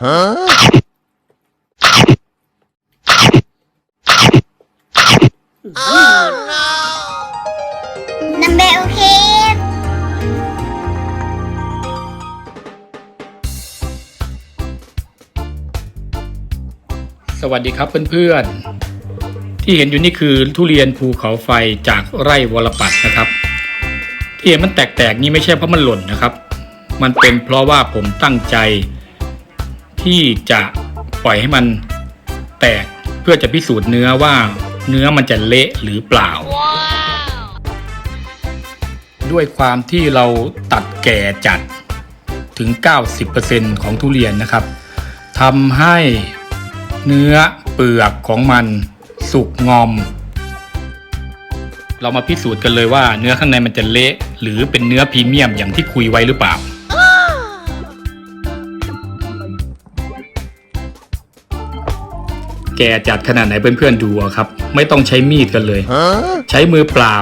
นัมเบลเคสสวัสดีครับเพื่อนๆ ที่เห็นอยู่นี่คือทุเรียนภูเขาไฟจากไร่วรปัตน์นะครับ ที่เห็นมันแตกๆนี่ไม่ใช่เพราะมันหล่นนะครับ มันเป็นเพราะว่าผมตั้งใจ ที่จะปล่อยให้มันแตกเพื่อจะพิสูจน์เนื้อว่าเนื้อมันจะเละหรือเปล่า ด้วยความที่เราตัดแก่จัดถึง 90%ของทุเรียนนะครับทำให้เนื้อเปลือกของมันสุกงอม เรามาพิสูจน์กันเลยว่าเนื้อข้างในมันจะเละหรือเป็นเนื้อพรีเมียมอย่างที่คุยไว้หรือเปล่า แกจัดขนาดไหนเพื่อนๆดูเอาครับ ไม่ต้องใช้มีดกันเลย ใช้มือเปล่า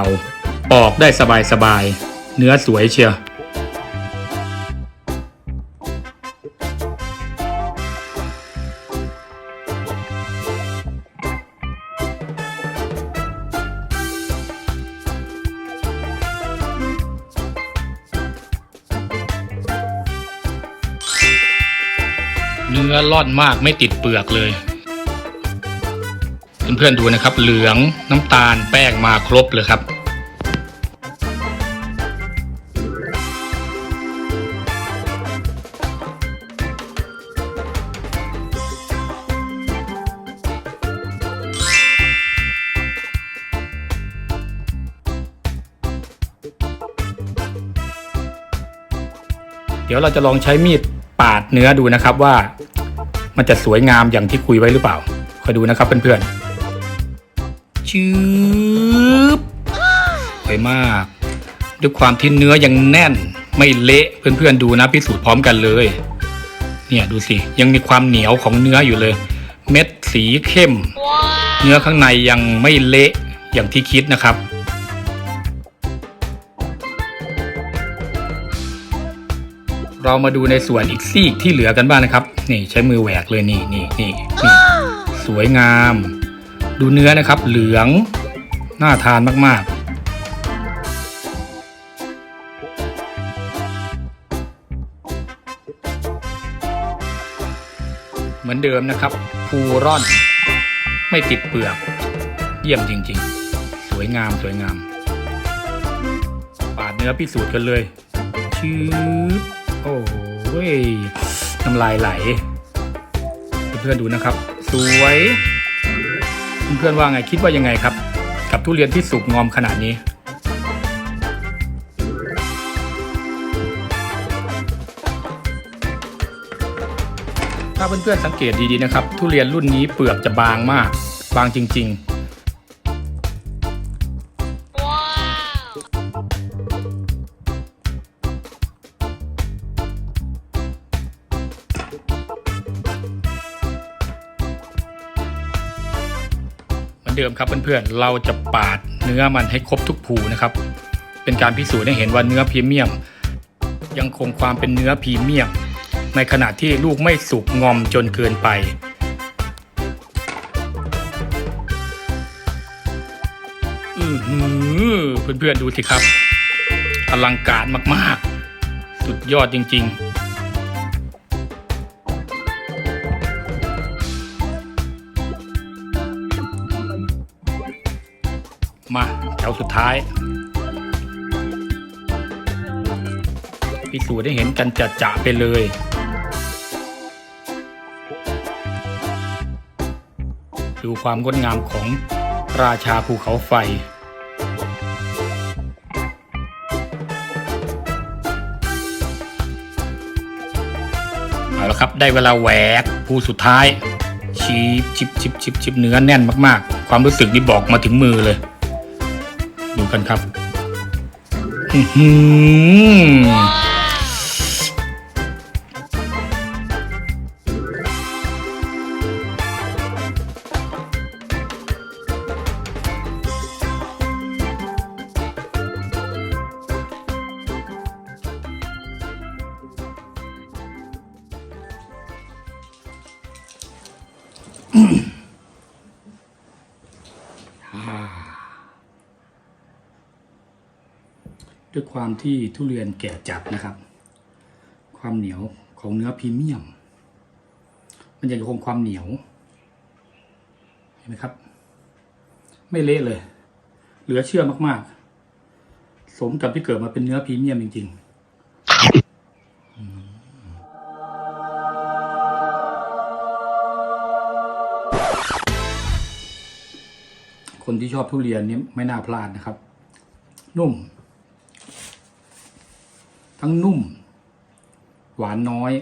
ปอกได้สบายๆ เนื้อสวยเชียวเนื้อร่อนมากไม่ติดเปลือกเลย เพื่อนๆดูนะครับ เหลืองน้ำตาลแป้งมาครบเลยครับเดี๋ยวเราจะลองใช้มีดปาดเนื้อดูนะครับว่า มันจะสวยงามอย่างที่คุยไว้หรือเปล่า คอยดูนะครับเพื่อนๆ ชืบสวยมาก ด้วยความที่เนื้อยังแน่นไม่เละเพื่อนๆดูนะพิสูจน์พร้อมกันเลย เนี่ยดูสิยังมีความเหนียวของเนื้ออยู่เลย เม็ดสีเข้ม เนื้อข้างในยังไม่เละอย่างที่คิดนะครับเรามาดูในส่วนอีกซีกที่เหลือกันบ้างนะครับ นี่ใช้มือแหวกเลยนี่นี่นี่นี่สวยงาม ดูเนื้อนะครับ เหลือง น่าทานมาก ๆเหมือนเดิมนะครับภูร่อน ไม่ติดเปลือก เยี่ยมจริง ๆ สวยงามสวยงาม ปาดเนื้อพิสูจน์กันเลย ชืบโอ้โหยน้ำลายไหล เพื่อนๆดูนะครับ สวย เพื่อนๆว่าไงคิดว่ายังไงครับ กับทุเรียนที่สุกงอมขนาดนี้ถ้าเพื่อนๆสังเกตดีๆนะครับ ทุเรียนรุ่นนี้เปลือกจะบางมาก บางจริง ๆ เดิมครับเพื่อนๆ เราจะปาดเนื้อมันให้ครบทุกภูนะครับ เป็นการพิสูจน์ให้เห็นว่าเนื้อพรีเมียม ยังคงความเป็นเนื้อพรีเมียม ในขณะที่ลูกไม่สุกงอมจนเกินไปอือหือเพื่อนๆดูสิครับ อลังการมากๆ สุดยอดจริง ๆ ถวสุดท้าย พิสูจน์ได้เห็นกันจะจะไปเลย ดูความงดงามของราชาภูเขาไฟเอาละครับได้เวลาแหวกภูสุดท้ายชีบชิบชิบชิบชิบเนื้อแน่นมาก ๆ ความรู้สึกนี่บอกมาถึงมือเลย ดูกันครับอื้อหือ อ่า ด้วยความที่ทุเรียนแก่จัดนะครับ ความเหนียวของเนื้อพรีเมียม มันยังคงความเหนียว เห็นไหมครับ ไม่เละเลย เหลือเชื่อมากๆ สมกับที่เกิดมาเป็นเนื้อพรีเมียมจริง ๆคนที่ชอบทุเรียนนี่ไม่น่าพลาดนะครับ นุ่ม ทั้งนุ่ม หวานน้อย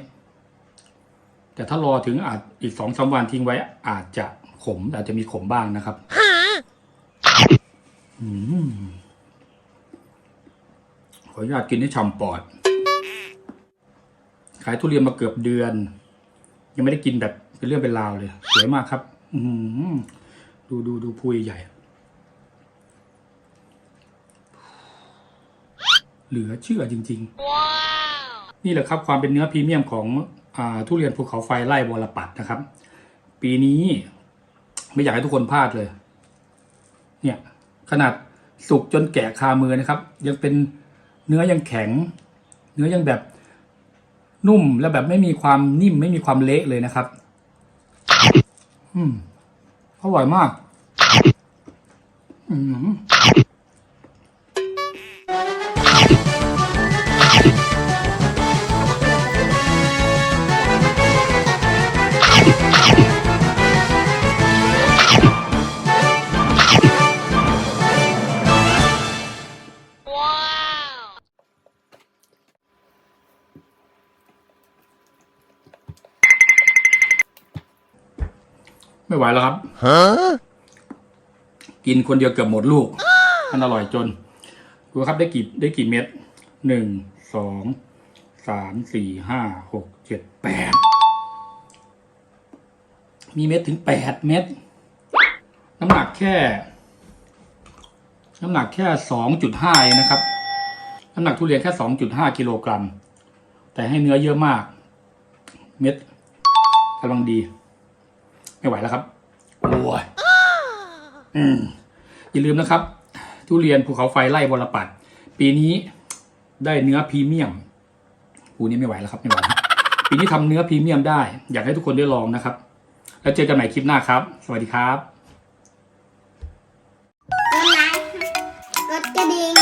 แต่ถ้ารอถึงอาจอีกสองสามวันทิ้งไว้ อาจจะขม อาจจะมีขมบ้างนะครับอขออนุญาตกินให้ฉ่ำปอด ขายทุเรียนมาเกือบเดือน ยังไม่ได้กินแบบเป็นเรื่องเป็นราวเลย สวยมากครับ ดูดูดูพูใหญ่ เหลือเชื่อจริงๆนี่แหละครับความเป็นเนื้อพรีเมียมของอาทุเรียนภูเขาไฟไร่วรปัดนะครับ ปีนี้ไม่อยากให้ทุกคนพลาดเลย เนี่ยขนาดสุกจนแกะคามือนะครับ ยังเป็นเนื้อยังแข็ง เนื้อยังแบบนุ่มและแบบไม่มีความนิ่มไม่มีความเละเลยนะครับ อืมอร่อยมาก อืม ไม่ไหวแล้วครับกินคนเดียวเกือบหมดลูก มันอร่อยจน ดูครับได้กี่ได้กี่เม็ดหนึ่งสองสามสี่ห้าหกเจ็ดแปดมีเม็ดถึงแปดเม็ดน้ำหนักแค่ น้ำหนักแค่สองจุดห้านะครับ น้ำหนักทุเรียนแค่สองจุดห้ากิโลกรัม แต่ให้เนื้อเยอะมาก เม็ดกำลังดี ไม่ไหวแล้วครับโอ้ยอืมอย่าลืมนะครับ ทุเรียนภูเขาไฟไล่บรปัด ปีนี้ได้เนื้อพรีเมียมปูนี้ไม่ไหวแล้วครับไม่ไหวปีนี้ทำเนื้อพรีเมียมได้ อยากให้ทุกคนได้ลองนะครับ แล้วเจอกันใหม่คลิปหน้าครับ สวัสดีครับกดไลค์กดกระดิ่ง